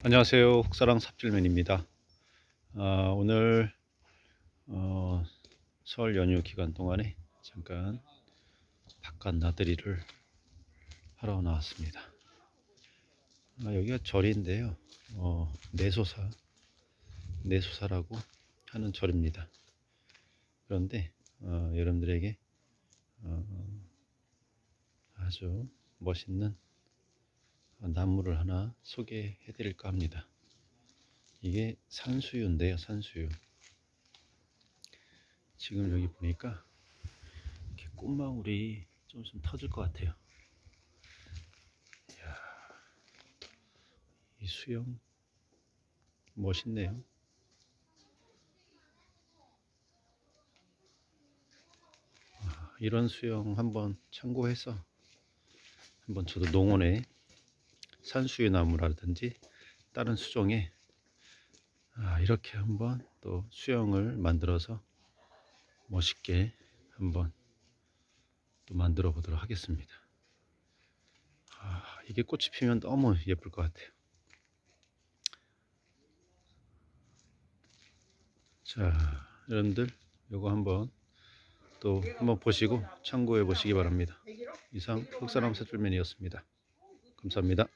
안녕하세요. 흑사랑 삽질맨입니다. 아, 오늘 어, 설 연휴 기간 동안에 잠깐 바깥 나들이를 하러 나왔습니다. 아, 여기가 절인데요. 어, 내소사, 내소사라고 하는 절입니다. 그런데 어, 여러분들에게 어, 아주 멋있는 나무를 하나 소개해 드릴까 합니다. 이게 산수유인데요, 산수유. 지금 여기 보니까 이렇게 꽃망울이 좀좀 터질 것 같아요. 이야, 이 수영 멋있네요. 아, 이런 수영 한번 참고해서 한번 저도 농원에 산수유 나무라든지 다른 수종에 아, 이렇게 한번 또 수영을 만들어서 멋있게 한번 또 만들어 보도록 하겠습니다. 아, 이게 꽃이 피면 너무 예쁠 것 같아요. 자, 여러분들 요거 한번 또 한번 보시고 참고해 보시기 바랍니다. 이상 흑사람 셋줄맨이었습니다. 감사합니다.